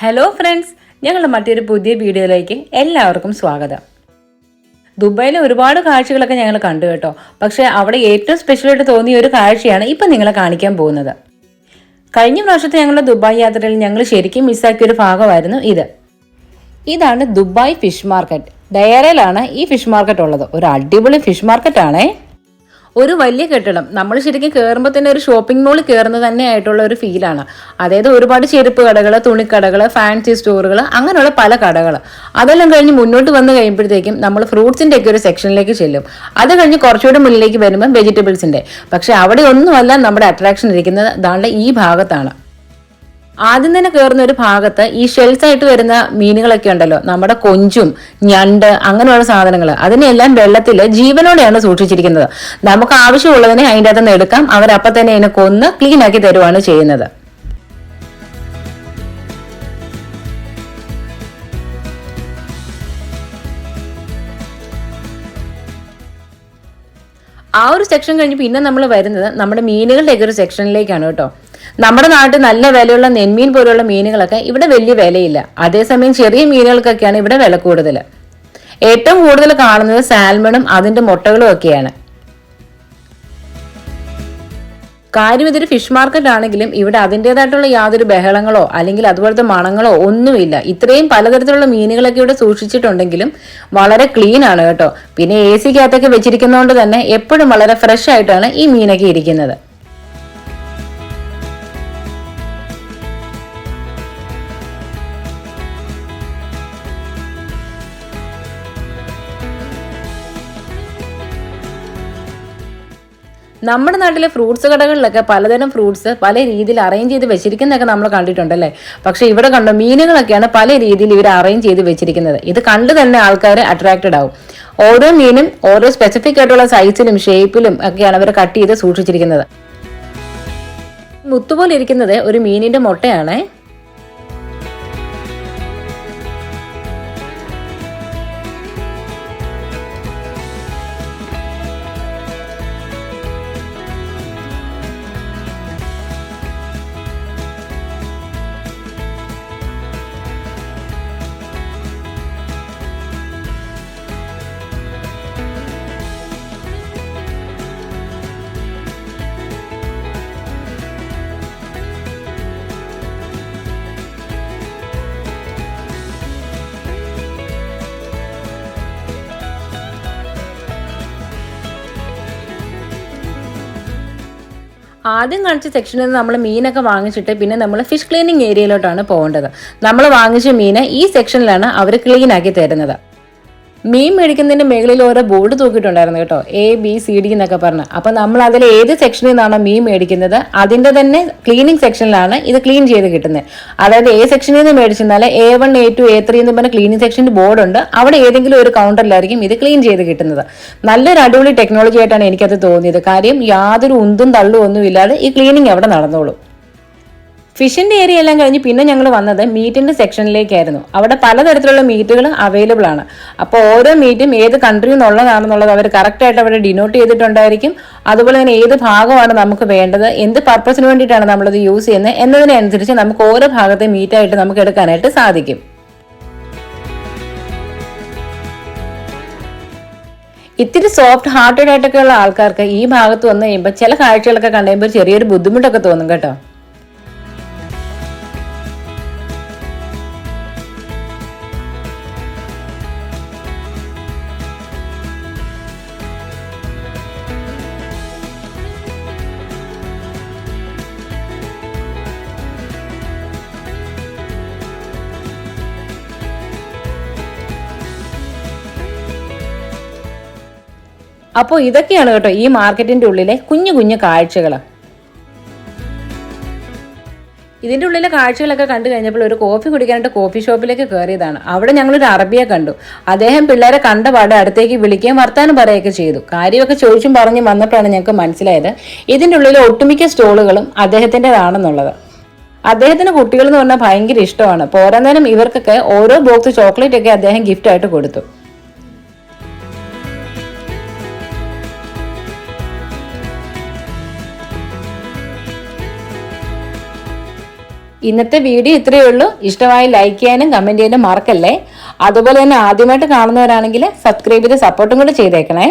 Hello friends ഞങ്ങളുടെ മറ്റൊരു പുതിയ വീഡിയോയിലേക്ക് എല്ലാവർക്കും സ്വാഗതം. ദുബായിലെ ഒരുപാട് കാഴ്ചകളൊക്കെ ഞങ്ങൾ കണ്ടു കേട്ടോ. പക്ഷേ അവിടെ ഏറ്റവും സ്പെഷ്യലായിട്ട് തോന്നിയ ഒരു കാഴ്ചയാണ് ഇപ്പം നിങ്ങളെ കാണിക്കാൻ പോകുന്നത്. കഴിഞ്ഞ പ്രാവശ്യത്തെ ഞങ്ങളുടെ ദുബായ് യാത്രയിൽ ഞങ്ങൾ ശരിക്കും മിസ്സാക്കിയ ഒരു ഭാഗമായിരുന്നു ഇത്. ഇതാണ് ദുബായ് ഫിഷ് മാർക്കറ്റ്. ഡയറയിലാണ് ഈ ഫിഷ് മാർക്കറ്റ് ഉള്ളത്. ഒരു അടിപൊളി ഫിഷ് മാർക്കറ്റ് ആണേ ഒരു വലിയ കെട്ടിടം. നമ്മൾ ശരിക്കും കയറുമ്പോൾ തന്നെ ഒരു ഷോപ്പിംഗ് മോളിൽ കയറുന്നത് തന്നെ ആയിട്ടുള്ള ഒരു ഫീലാണ് അതായത് ഒരുപാട് ചെരുപ്പ് കടകൾ തുണിക്കടകൾ ഫാൻസി സ്റ്റോറുകൾ അങ്ങനെയുള്ള പല കടകൾ അതെല്ലാം കഴിഞ്ഞ് മുന്നോട്ട് വന്നു കഴിയുമ്പോഴത്തേക്കും നമ്മൾ ഫ്രൂട്ട്സിന്റെ ഒക്കെ ഒരു സെക്ഷനിലേക്ക് ചെല്ലും. അത് കഴിഞ്ഞ് കുറച്ചുകൂടെ മുന്നിലേക്ക് വരുമ്പോൾ വെജിറ്റബിൾസിന്റെ പക്ഷേ അവിടെ ഒന്നുമല്ല നമ്മുടെ അട്രാക്ഷൻ ഇരിക്കുന്നത്. ദാണ്ട് ഈ ഭാഗത്താണ്. ആദ്യം തന്നെ കയറുന്ന ഒരു ഭാഗത്ത് ഈ ഷെൽസ് ആയിട്ട് വരുന്ന മീനുകളൊക്കെ ഉണ്ടല്ലോ. നമ്മുടെ കൊഞ്ചും ഞണ്ട് അങ്ങനെയുള്ള സാധനങ്ങൾ അതിനെല്ലാം വെള്ളത്തിൽ ജീവനോടെയാണ് സൂക്ഷിച്ചിരിക്കുന്നത്. നമുക്ക് ആവശ്യമുള്ളതിനെ അതിന്റെ അകത്തുനിന്ന് എടുക്കാം. അവരപ്പം തന്നെ അതിനെ കൊന്ന് ക്ലീൻ ആക്കി തരുവാണ് ചെയ്യുന്നത്. ആ ഒരു സെക്ഷൻ കഴിഞ്ഞ് പിന്നെ നമ്മൾ വരുന്നത് നമ്മുടെ മീനുകളുടെയൊക്കെ ഒരു സെക്ഷനിലേക്കാണ് കേട്ടോ. നമ്മുടെ നാട്ടിൽ നല്ല വിലയുള്ള നെന്മീൻ പോലെയുള്ള മീനുകളൊക്കെ ഇവിടെ വലിയ വിലയില്ല. അതേസമയം ചെറിയ മീനുകൾക്കൊക്കെയാണ് ഇവിടെ വില കൂടുതൽ ഏറ്റവും കൂടുതൽ കാണുന്നത് സാൽമണും അതിന്റെ മുട്ടകളും ഒക്കെയാണ്. കാര്യം ഇതൊരു ഫിഷ് മാർക്കറ്റ് ആണെങ്കിലും ഇവിടെ അതിന്റെതായിട്ടുള്ള യാതൊരു ബഹളങ്ങളോ അല്ലെങ്കിൽ അതുപോലത്തെ മണങ്ങളോ ഒന്നുമില്ല. ഇത്രയും പലതരത്തിലുള്ള മീനുകളൊക്കെ ഇവിടെ സൂക്ഷിച്ചിട്ടുണ്ടെങ്കിലും വളരെ ക്ലീൻ ആണ് കേട്ടോ. പിന്നെ എ സിക്കകത്തൊക്കെ വെച്ചിരിക്കുന്നതുകൊണ്ട് തന്നെ എപ്പോഴും വളരെ ഫ്രഷ് ആയിട്ടാണ് ഈ മീനൊക്കെ ഇരിക്കുന്നത്. നമ്മുടെ നാട്ടിലെ ഫ്രൂട്ട്സ് കടകളിലൊക്കെ പലതരം ഫ്രൂട്ട്സ് പല രീതിയിൽ അറേഞ്ച് ചെയ്ത് വെച്ചിരിക്കുന്നതൊക്കെ നമ്മൾ കണ്ടിട്ടുണ്ടല്ലേ? പക്ഷെ ഇവിടെ കണ്ട മീനുകളൊക്കെയാണ് പല രീതിയിൽ ഇവർ അറേഞ്ച് ചെയ്ത് വെച്ചിരിക്കുന്നത്. ഇത് കണ്ട് തന്നെ ആൾക്കാർ അട്രാക്റ്റഡ് ആവും. ഓരോ മീനും ഓരോ സ്പെസിഫിക് ആയിട്ടുള്ള സൈസിലും ഷേപ്പിലും ഒക്കെയാണ് അവർ കട്ട് ചെയ്ത് സൂക്ഷിച്ചിരിക്കുന്നത്. മുത്തുപോലെ ഇരിക്കുന്നത് ഒരു മീനിന്റെ മുട്ടയാണേ. ആദ്യം കാണിച്ച സെക്ഷനിൽ നിന്ന് നമ്മൾ മീനൊക്കെ വാങ്ങിച്ചിട്ട് പിന്നെ നമ്മൾ ഫിഷ് ക്ലീനിങ് ഏരിയയിലോട്ടാണ് പോകേണ്ടത്. നമ്മൾ വാങ്ങിച്ച മീനെ ഈ സെക്ഷനിലാണ് അവർ ക്ലീൻ ആക്കി തരുന്നത്. മീൻ മേടിക്കുന്നതിന്റെ മുകളിൽ ഓരോ ബോർഡ് തൂക്കിയിട്ടുണ്ടായിരുന്നു കേട്ടോ. എ ബി സി ഡി എന്നൊക്കെ പറഞ്ഞ്. അപ്പൊ നമ്മൾ അതിൽ ഏത് സെക്ഷനിൽ നിന്നാണോ മീൻ മേടിക്കുന്നത് അതിന്റെ തന്നെ ക്ലീനിങ് സെക്ഷനിലാണ് ഇത് ക്ലീൻ ചെയ്ത് കിട്ടുന്നത്. അതായത് എ സെക്ഷനിൽ നിന്ന് മേടിച്ചെന്നാൽ A one A two A three എന്ന് പറഞ്ഞ ക്ലീനിങ് ബോർഡ് ഉണ്ട്. അവിടെ ഏതെങ്കിലും ഒരു കൗണ്ടറിലായിരിക്കും ഇത് ക്ലീൻ ചെയ്ത് കിട്ടുന്നത്. നല്ലൊരു അടിപൊളി ടെക്നോളജി ആയിട്ടാണ് എനിക്കത് തോന്നിയത്. കാര്യം യാതൊരു ഉന്തും തള്ളും ഒന്നും ഇല്ലാതെ ഈ ക്ലീനിങ് അവിടെ നടന്നോളും. ഫിഷിന്റെ ഏരിയ എല്ലാം കഴിഞ്ഞ് പിന്നെ ഞങ്ങൾ വന്നത് മീറ്റിന്റെ സെക്ഷനിലേക്കായിരുന്നു. അവിടെ പലതരത്തിലുള്ള മീറ്റുകൾ അവൈലബിൾ ആണ്. അപ്പോൾ ഓരോ മീറ്റും ഏത് കൺട്രിയിൽ നിന്നുള്ളതാണെന്നുള്ളത് അവർ കറക്റ്റായിട്ട് അവിടെ ഡിനോട്ട് ചെയ്തിട്ടുണ്ടായിരിക്കും. അതുപോലെ തന്നെ ഏത് ഭാഗമാണ് നമുക്ക് വേണ്ടത് എന്ത് പർപ്പസിന് വേണ്ടിയിട്ടാണ് നമ്മളത് യൂസ് ചെയ്യുന്നത് എന്നതിനനുസരിച്ച് നമുക്ക് ഓരോ ഭാഗത്തെ മീറ്റായിട്ട് നമുക്ക് എടുക്കാനായിട്ട് സാധിക്കും. ഇത്തിരി സോഫ്റ്റ് ഹാർട്ടഡ് ആയിട്ടൊക്കെ ഉള്ള ആൾക്കാർക്ക് ഈ ഭാഗത്ത് വന്നു കഴിയുമ്പോൾ ചില കാഴ്ചകളൊക്കെ കണ്ടു കഴിയുമ്പോൾ ചെറിയൊരു ബുദ്ധിമുട്ടൊക്കെ തോന്നും കേട്ടോ. അപ്പോൾ ഇതൊക്കെയാണ് കേട്ടോ ഈ മാർക്കറ്റിന്റെ ഉള്ളിലെ കുഞ്ഞു കുഞ്ഞു കാഴ്ചകൾ ഇതിന്റെ ഉള്ളിലെ കാഴ്ചകളൊക്കെ കണ്ടു കഴിഞ്ഞപ്പോൾ ഒരു കോഫി കുടിക്കാനായിട്ട് കോഫി ഷോപ്പിലേക്ക് കയറിയതാണ്. അവിടെ ഞങ്ങളൊരു അറബിയെ കണ്ടു. അദ്ദേഹം പിള്ളേരെ കണ്ട പാടെ അടുത്തേക്ക് വിളിക്കുകയും വർത്താനം പറയുകയൊക്കെ ചെയ്തു. കാര്യമൊക്കെ ചോദിച്ചും പറഞ്ഞും വന്നപ്പോഴാണ് ഞങ്ങൾക്ക് മനസ്സിലായത് ഇതിന്റെ ഉള്ളിലെ ഒട്ടുമിക്ക സ്റ്റോളുകളും അദ്ദേഹത്തിന്റെതാണെന്നുള്ളത് അദ്ദേഹത്തിന് കുട്ടികൾ എന്ന് പറഞ്ഞാൽ ഭയങ്കര ഇഷ്ടമാണ്. പോരാന്നേരം ഇവർക്കൊക്കെ ഓരോ ബോക്സ് ചോക്ലേറ്റ് ഒക്കെ അദ്ദേഹം ഗിഫ്റ്റായിട്ട് കൊടുത്തു. ഇന്നത്തെ വീഡിയോ ഇത്രയേ ഉള്ളൂ. ഇഷ്ടമായി ലൈക്ക് ചെയ്യാനും കമന്റ് ചെയ്യാനും മറക്കല്ലേ? അതുപോലെ തന്നെ ആദ്യമായിട്ട് കാണുന്നവരാണെങ്കിൽ സബ്സ്ക്രൈബ് ചെയ്ത് സപ്പോർട്ടും കൂടെ ചെയ്തേക്കണേ.